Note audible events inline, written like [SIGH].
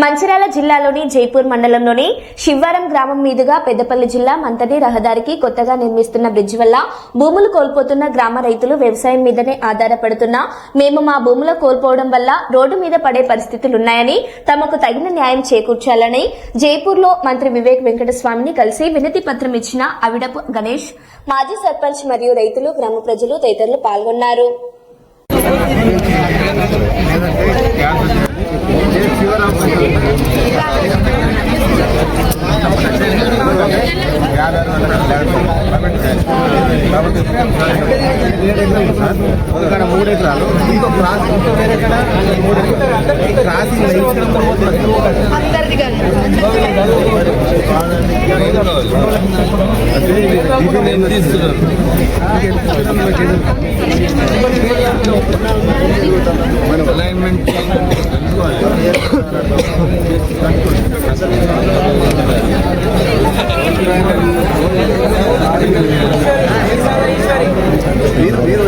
మంచిర్యాల జిల్లాలోని జైపూర్ మండలంలోని శివారం గ్రామం మీదుగా పెద్దపల్లి జిల్లా మంతని రహదారికి కొత్తగా నిర్మిస్తున్న బ్రిడ్జ్ వల్ల భూములు కోల్పోతున్న గ్రామ రైతులు వ్యవసాయం మీదనే ఆధారపడుతున్నా మేము మా భూములు కోల్పోవడం వల్ల రోడ్డు మీద పడే పరిస్థితులున్నాయని తమకు తగిన న్యాయం చేకూర్చాలని జైపూర్లో మంత్రి వివేక్ వెంకటస్వామిని కలిసి వినతి పత్రం ఇచ్చిన అవిడపు గణేష్ మాజీ సర్పంచ్ మరియు రైతులు గ్రామ ప్రజలు తదితరులు పాల్గొన్నారు. ఇక్కడ మూడు ఎకరాలు. ఇంకో క్రాస్ ఇంకో వేరే ఎక్కడ మూడు క్రాసింగ్ అలైన్మెంట్ [LAUGHS] [LAUGHS] వీరు వీరు